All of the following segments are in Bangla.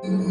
শুশু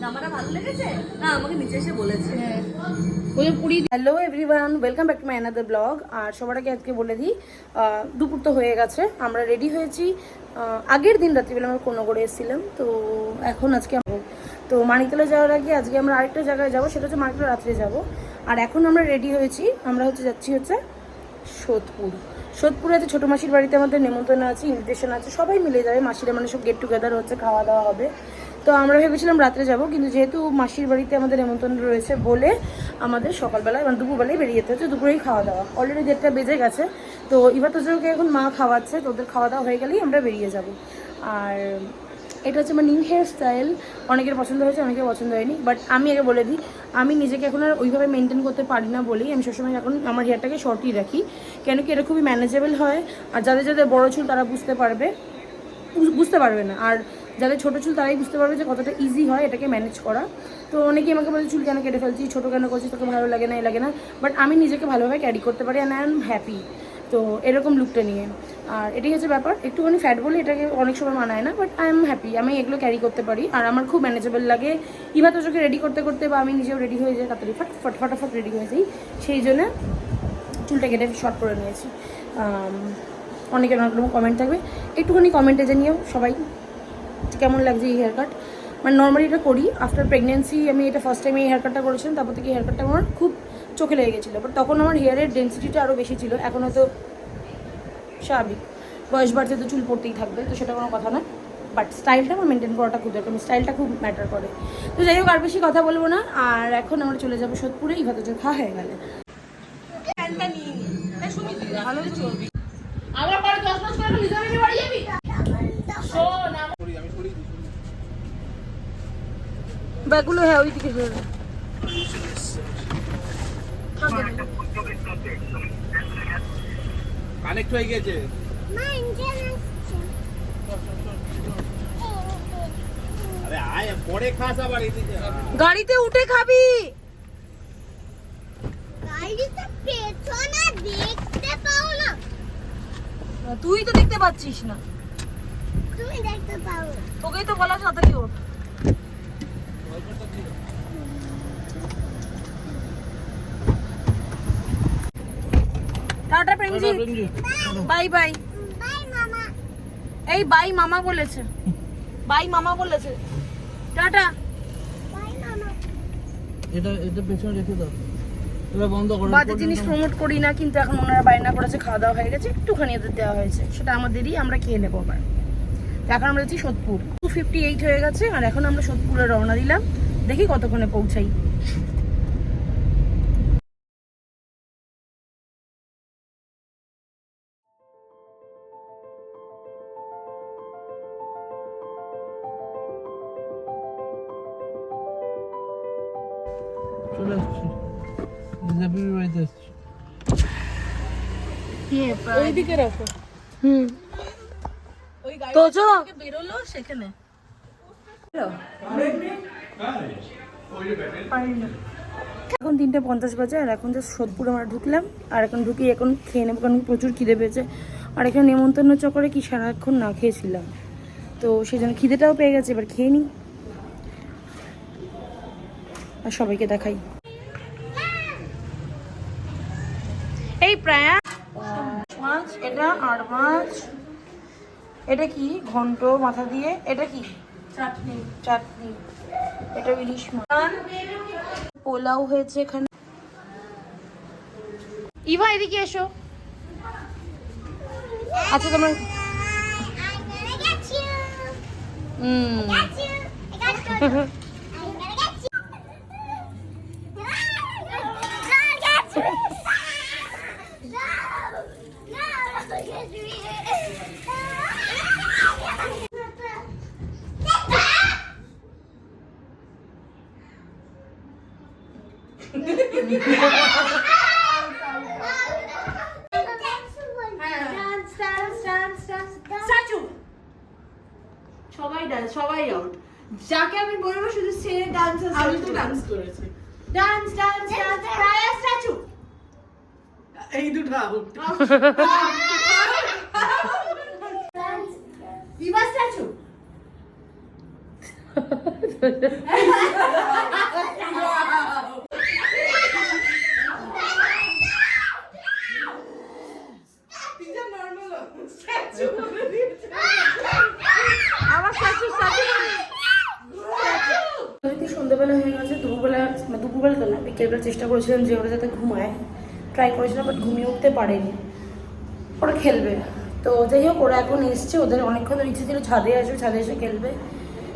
জামাটা ভালো লেগেছে? না আমাকে নিচে এসে বলেছে। হ্যাঁ। ওই Puri hello everyone welcome back to my another blog আর সবার আগে আজকে বলে দিই দুপুর তো হয়ে গেছে আমরা রেডি হয়েছি। আগের দিন রাত্রিবেলা আমরা কোনো করে এসেছিলাম তো এখন আজকে তো মানিকতলা যাওয়ার আগে আজকে আমরা আরেকটা জায়গায় যাব সেটা হচ্ছে মানিকতলা রাত্রে যাব। আর এখন আমরা রেডি হয়েছি আমরা হচ্ছে যাচ্ছি হচ্ছে সোদপুর। সোদপুরে আছে ছোটো মাসির বাড়িতে আমাদের নেমন্তন্ন আছে ইনভিটেশন আছে সবাই মিলে যাবে মাসিরা মানে সব গেট টুগেদার হচ্ছে খাওয়া দাওয়া হবে। তো আমরা ভেবেছিলাম রাত্রে যাব, কিন্তু যেহেতু মাসির বাড়িতে আমাদের নেমন্তন্ন রয়েছে বলে আমাদের সকালবেলায় মানে দুপুরবেলায় বেরিয়ে যেতে হচ্ছে, দুপুরেই খাওয়া দাওয়া। অলরেডি দেড়টা বেজে গেছে, তো এবার তোদেরকে এখন মা খাওয়াচ্ছে তোদের খাওয়া দাওয়া হয়ে গেলেই আমরা বেরিয়ে যাব। আর এটা হচ্ছে আমার নিউ হেয়ার স্টাইল অনেকের পছন্দ হয়েছে, অনেকের পছন্দ হয়নি বাট আমি আগে বলে দিই, আমি নিজেকে এখন আর ওইভাবে মেনটেন করতে পারি না বলেই আমি সবসময় এখন আমার হেয়ারটাকে শর্টই রাখি, কেন কি এটা খুবই ম্যানেজেবল হয়, আর যাদের যাদের বড় চুল তারা বুঝতে পারবে, বুঝ- বুঝতে পারবে না। আর যাদের ছোটো চুল তারাই বুঝতে পারবে যে কতটা ইজি হয় এটাকে ম্যানেজ করা। তো অনেকেই আমাকে বলে, চুল কেন কেটে ফেলছি ছোটো কেন করছি তোকে ভালো লাগে না, এ লাগে না। বাট আমি নিজেকে ভালোভাবে ক্যারি করতে পারি অ্যান্ড আই এম হ্যাপি তো এরকম লুকটা নিয়ে। আর এটাই হচ্ছে ব্যাপার। একটুখানি ফ্যাট বলে, এটাকে অনেক সময় মানায় না বাট আই এম হ্যাপি আমি এগুলো ক্যারি করতে পারি। আর আমার খুব ম্যানেজেবল লাগে। ইভা চোখে রেডি করতে করতে বা আমি নিজেও রেডি হয়ে যাই, তাড়াতাড়ি ফট ফট, ফটাফট রেডি হয়ে যাই। সেই জন্য চুলটা কেটে শর্ট করে নিয়েছি। অনেকের অনেক রকম কমেন্ট থাকবে। একটুখানি কমেন্টে জানিও সবাই। কেমন লাগছে এই হেয়ার কাট মানে নর্মালি এটা করি আফটার প্রেগনেন্সি আমি এটা ফার্স্ট টাইম এই হেয়ার কাটটা করেছিলাম তারপর থেকে হেয়ার কাটটা আমার খুব চোখে লেগে গেছিল। বাট তখন আমার হেয়ারের ডেন্সিটিটা আরও বেশি ছিল এখন হয়তো স্বাভাবিক। বয়স বাড়তে তো চুল পড়তেই থাকবে তো সেটা কোনো কথা না বাট স্টাইলটা আমার মেনটেন করাটা খুব দরকার স্টাইলটা খুব ম্যাটার করে। তো যাই হোক আর বেশি কথা বলব না। আর এখন আমরা চলে যাব সোদপুরে ইভাতে যে খাওয়া হয়ে গেলে। আমার পরে দশ মাস করে লিজা বেবি বাড়ি যাবি শোন আমার ব্যাগগুলো হ্যাঁ ওইদিকে সরে কানেক্ট হয়ে গেছে আরে আয় পরে খাস আবার এদিকে। গাড়িতে উঠে খাবি। দেখতে পাও না। তুই তো দেখতে পাচ্ছিস না। তুমি দেখতে পাও তোকেই তো বলা তাড়াতাড়ি ওঠ tata Premji bye bye bye এই বাই মামা বলেছে। বাই মামা বলেছে। টাটা। এটা এটা পেছনে রেখে দাও। এটা বন্ধ করো বাজে জিনিস প্রমোট করি না কিন্তু এখন ওনারা বায়না করেছে খাওয়া দাওয়া হয়ে গেছে একটুখানি এদের দেওয়া হয়েছে। সেটা আমাদেরই আমরা খেয়ে নেব আবার। এখন আমরা যাচ্ছি সোদপুর। টু ফিফটি এইট হয়ে গেছে আর এখন আমরা সোদপুরে রওনা দিলাম। দেখি কতক্ষণে পৌঁছাই। চলে আসছি। বাড়িতে আসছি। ওইদিকে রাখো। হুম। তো চো বেরোলো সেখানে। এখন তিনটে পঞ্চাশ বাজে আর এখন জাস্ট সোদপুর আমরা ঢুকলাম আর এখন ঢুকি এখন খেয়ে নেব কারণ প্রচুর খিদে পেয়েছে। আর এখানে নেমন্তন্ন চকরে কি সারাক্ষণ না খেয়েছিলাম। তো সেই জন্য খিদেটাও পেয়ে গেছে এবার খেয়ে নিই আর সবাইকে দেখাই। এই প্রায় মাছ এটা আর মাছ। এটা কি? ঘন্ট মাথা দিয়ে। এটা কি? চাটনি। চাটনি। এটা ইলিশ মাছ। পোলাও হয়েছে এখানে। ইভা এদিকে এসো। আচ্ছা তোমার হুম। সবাই ডান্স সবাই আউট যাকে আমি বলব শুধু সে ডান্স আমি তো ডান্স করেছি। ডান্স ডান্স ডান্স প্রায় স্ট্যাচু এই দুটো আউট বিভা স্ট্যাচু আবার স্ট্যাচু স্ট্যাচু যেহেতু সন্ধ্যেবেলা হয়ে গেছে দুপুরবেলা মানে বিকেলবেলা চেষ্টা করেছিলাম যে ওরা যাতে ঘুমায়। ট্রাই করেছিলাম বাট ঘুমিয়ে উঠতে পারেনি। ওরা খেলবে। তো যাই হোক ওরা এখন এসছে ওদের অনেকক্ষণ ধরে ইচ্ছে ছিল ছাদে আসবে ছাদে এসে খেলবে।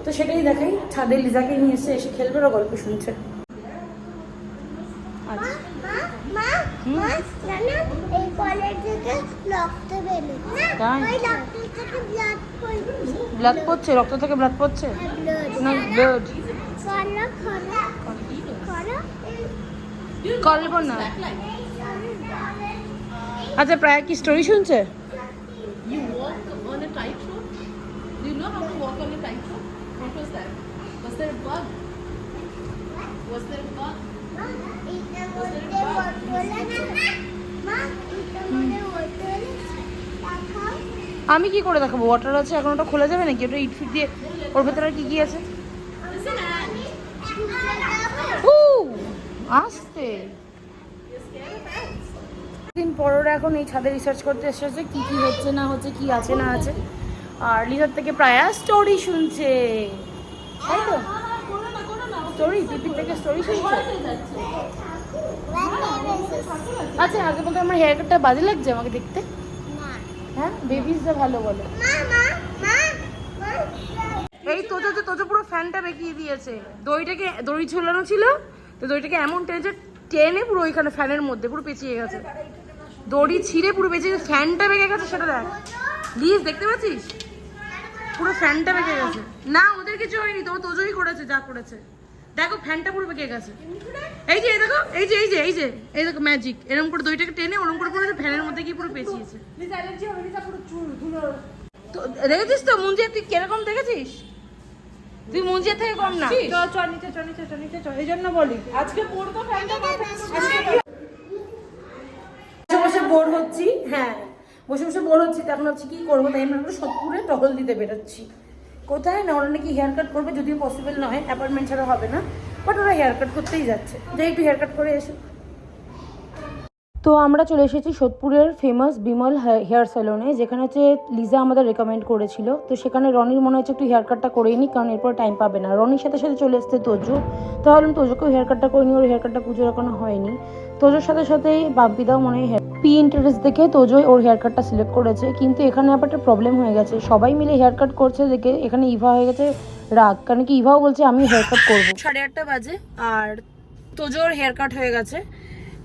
তো সেটাই দেখাই ছাদে লিজাকে নিয়ে এসে এসে খেলবে ওরা গল্প শুনছে। আচ্ছা। ব্লাড পড়ছে। রক্ত থেকে ব্লাড পড়ছে? না ব্লাড কলব না আচ্ছা প্রায় কি স্টোরি শুনছে? আমি কি করে দেখাবো? ওয়াটার আছে এখন ওটা খোলা যাবে নাকি? ওটা ইট ফিট দিয়ে ওর ভেতরে আর কি কি আছে? আসতে। দিন পর এখন এই ছাদে রিসার্চ করতে এসেছে কি কি হচ্ছে না হচ্ছে, কি আছে না আছে। আর লিজার থেকে প্রায় স্টোরি শুনছে। তাই তো? স্টোরি টিভি থেকে স্টোরি শুনছে? আচ্ছা আগে বলতে আমার হেয়ার কাটটা বাজে লাগছে আমাকে দেখতে? হ্যাঁ বেবিসটা ভালো বলে। এই তোজো যে, তোজো পুরো ফ্যানটা বেঁকিয়ে দিয়েছে। দড়িটাকে, দড়ি ঝুলানো ছিল তো দড়িটাকে এমন টেনেছে টেনে পুরো ওইখানে ফ্যানের মধ্যে পুরো পেঁচিয়ে গেছে। দড়ি ছিঁড়ে পুরো পেঁচিয়ে গেছে ফ্যানটা বেঁকে গেছে সেটা দেখ। প্লিজ দেখতে পাচ্ছিস? পুরো ফ্যানটা বেঁকে গেছে। না ওদের কিছু হয়নি তো ও তোজোই করেছে যা করেছে। দেখো ফ্যানটা পুরো বেঁকে গেছে। এই যে এই দেখো এই যে এই যে এই যে এই দেখো ম্যাজিক এরকম করে দইটাকে টেনে ওরকম করে পুরো ফ্যানের মধ্যে গিয়ে পুরো পেঁচিয়েছে। তো দেখেছিস তো মুঞ্জিয়া তুই কীরকম দেখেছিস? তুই মুঞ্জিয়া থেকে কম না। আজকে পড়তো ফ্যানটা বসে বসে বোর হচ্ছি হ্যাঁ। বসে বসে বোর হচ্ছি তখন হচ্ছে কি করব তাই আমরা সব সোদপুরে টহল দিতে বেরোচ্ছি। কোথায় না ওরা নাকি হেয়ার কাট করবে যদিও পসিবল নয় অ্যাপয়েন্টমেন্ট ছাড়া হবে না বাট ওরা হেয়ার কাট করতেই যাচ্ছে। যাই একটু হেয়ার কাট করে এসে। তো আমরা চলে এসেছি সোদপুরের ফেমাস বিমল হেয়ার স্যালনে যেখানে হচ্ছে লিজা আমাদের রেকমেন্ড করেছিল। তো সেখানে রনির মনে হচ্ছে একটু হেয়ার কাটটা করেই নিই কারণ এরপর টাইম পাবে না। রনির সাথে সাথে চলে এসছে তোজো। তো ভাবলাম তোজোকেও হেয়ার কাটটা করে নি ওর হেয়ার কাটটা পুজোর এখনও হয়নি। তোজোর সাথে সাথেই বাম্পিদাও মনে হয় পি ইন্টারেস্ট দেখে তোজোই ওর হেয়ার কাটটা সিলেক্ট করেছে। কিন্তু এখানে আবার একটা প্রবলেম হয়ে গেছে। সবাই মিলে হেয়ার কাট করছে দেখে এখানে ইভা হয়ে গেছে রাগ। কারণ কি, ইভাও বলছে আমি হেয়ার কাট করব। সাড়ে আটটা বাজে, আর তোজোর হেয়ার কাট হয়ে গেছে।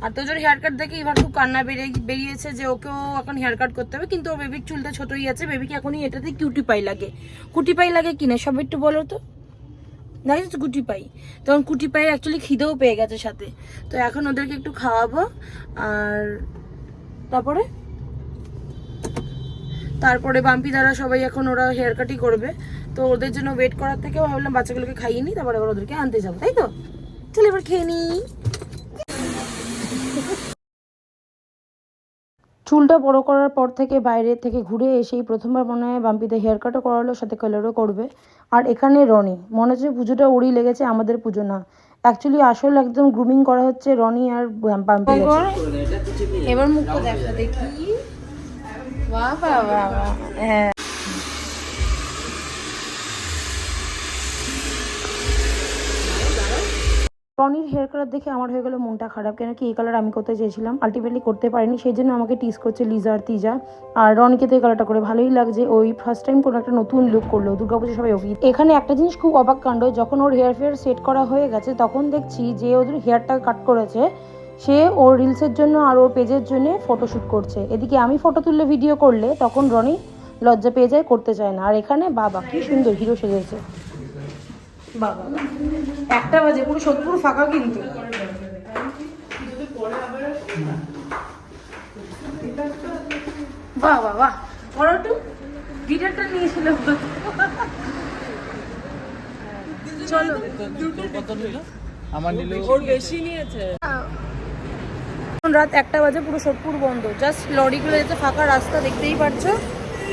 আর তোজোর হেয়ার কাট দেখে এবার খুব কান্না বেরিয়ে বেরিয়েছে যে ওকেও এখন হেয়ার কাট করতে হবে। কিন্তু ও বেবির চুলটা ছোটই আছে বেবিকে এখনই এটাতে কিউটি পাই লাগে। কুটি পাই লাগে কিনে, সব একটু বলো তো। দেখেছ কুটি পাই তখন কুটি পাই অ্যাকচুয়ালি খিদেও পেয়ে গেছে সাথে। তো এখন ওদেরকে একটু খাওয়াবো। আর তারপরে? তারপরে বাম্পি দ্বারা সবাই এখন ওরা হেয়ার কাটই করবে। তো ওদের জন্য ওয়েট করার থেকে ভাবলাম বাচ্চাগুলোকে খাইয়ে নিই, তারপরে আবার ওদেরকে আনতে যাব, তাই তো? চলে এবার খেয়ে নিই। চুলটা বড় করার পর থেকে বাইরে থেকে ঘুরে এসেই প্রথমবার মনে হয় বাম্পিতে হেয়ার কাটও করালো সাথে কালারও করবে। আর এখানে রনি মনে হচ্ছে পুজোটা ওরই লেগেছে আমাদের পুজো না। অ্যাকচুয়ালি আসল একদম গ্রুমিং করা হচ্ছে রনি আর বাম্পি এবার মুখটা দেখা দেখি। হ্যাঁ। রনির হেয়ার কালার দেখে আমার হয়ে গেল মনটা খারাপ। কেন কি এই কালার আমি করতে চেয়েছিলাম? আলটিমেটলি করতে পারিনি সেই জন্য আমাকে টিস করছে লিজার তিজা আর রনিকে তো এই কালারটা করে ভালোই লাগছে। ওই ফার্স্ট টাইম কোনো একটা নতুন লুক করল দুর্গাপুজো সবাই ওকে এখানে একটা জিনিস খুব অবাক কাণ্ড, যখন ওর হেয়ার ফেয়ার সেট করা হয়ে গেছে, তখন দেখছি যে ওদের হেয়ারটা কাট করেছে, সে ওর রিলসের জন্য আর ওর পেজের জন্য ফটোশ্যুট করছে। এদিকে আমি ফটো তুললে ভিডিও করলে, তখন রনি লজ্জা পেয়ে যায়, করতে চায় না। আর এখানে বাবা, কি সুন্দর হিরো সেজেছে। বাবা একটা বাজে পুরো সোদপুর ফাঁকা কিন্তু। বাহ বাহ বাহ। বড় একটু গিটারটা নিয়েছিল। চলো। নিল রাত একটা বাজে পুরো সোদপুর বন্ধ। জাস্ট লরিগুলো যেতে ফাঁকা রাস্তা দেখতেই পাচ্ছ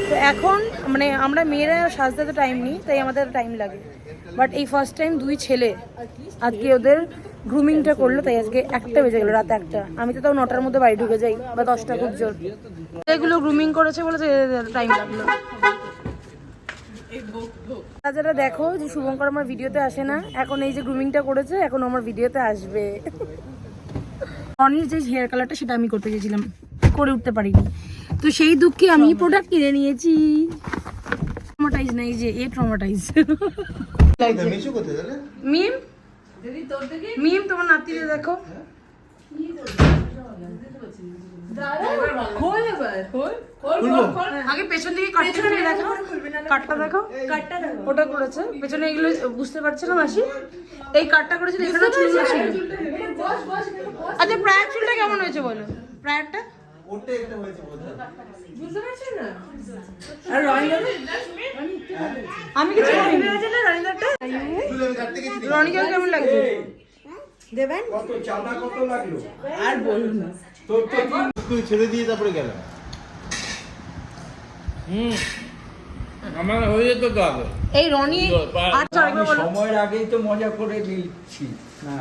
তো এখন মানে আমরা মেয়েরা সাজতে তো টাইম নেই, তাই আমাদের টাইম লাগে। বাট এই ফার্স্ট টাইম দুই ছেলে, আজকে ওদের গ্রুমিংটা করল, তাই আজকে একটা বেজে গেলো, রাত একটা। আমি তো তাও নটার মধ্যে বাড়ি ঢুকে যাই, বা দশটা খুব জোর। এগুলো গ্রুমিং করেছে বলে টাইম লাগল। যারা দেখো যে শুভঙ্কর আমার ভিডিওতে আসে না, এখন এই যে গ্রুমিংটা করেছে, এখন আমার ভিডিওতে আসবে। অনির যে হেয়ার কালারটা সেটা আমি করতে গেছিলাম, করে উঠতে পারিনি। তো সেই দুঃখে আমি প্রোডাক্ট কিনে নিয়েছি। ট্রমাটাইজ নাই যে এ ট্রমাটাইজ মিম? মিম তোমার নাতিরে দেখো। আগে পেছন দিকে কাটটা খুলে। দেখো। কাটটা দেখো কাটটা দেখো। ওটা করেছে। পেছনে এগুলো বুঝতে পারছে না মাসি? এই কাটটা করেছে এখানে চুলগুলো ছিল আচ্ছা প্রায়ের চুলটা কেমন হয়েছে বলো? প্রায়েরটা? ওটা একটা হয়েছে বোধহয় আমি কিছু বলিনি। চুল আমি কাটতে গেছি রনিকে কেমন লাগছে? তুই ছেড়ে দিয়ে তারপরে গেলাম। হুম। আমার হয়ে যেত তো আগে এই রনি আচ্ছা সময়ের আগেই তো মজা করে দিচ্ছি। না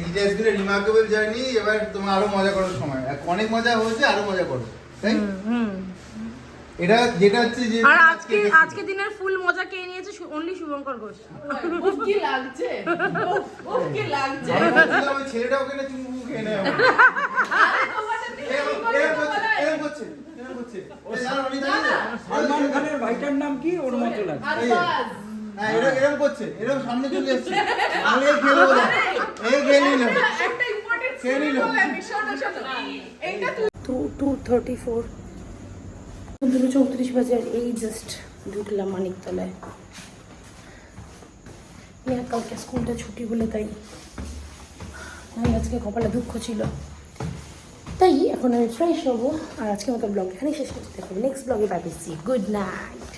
it has been remarkable journey এবার তোমার আরও মজা করার সময়। অনেক মজা হয়েছে আরও মজা করো তাই? এটা যেটা হচ্ছে যে আর আজকে আজকে দিনের ফুল মজা কে নিয়েছে? অনলি শুভঙ্কর ঘোষ। উফ, কি লাগছে? উফ, উফ, কি লাগছে? আমি ভাবছিলাম ওই ছেলেটা ওখানে চুমু খেয়ে নেয় আমার। এরকম- এরকম করছে, এরকম করছে, এরকম করছে। এটা জানো, উনি জানে না? সলমান খানের ভাইটার নাম কি? ওর মতো লাগে আর এই- বাস এরকম এরকম করছে এরকম সামনে চলে এসছে। আমি এই খেয়ে না। এই খেয়ে নিল একটা ইম্পর্টেন্ট খেয়ে নিল শোনো শোনো এইটা টু টু থার্টি ফোর দুটো চৌত্রিশ বাজে এই জাস্ট ঢুকলাম মানিকতলায়। মেয়ের কালকে স্কুলটা ছুটি বলে তাই। আমি আজকে কপালে দুঃখ ছিল। তাই এখন আমি ফ্রেশ হব আর আজকে মতো ব্লগ এখানেই শেষ করতে থাকব নেক্সট ব্লগে পাই গুড নাইট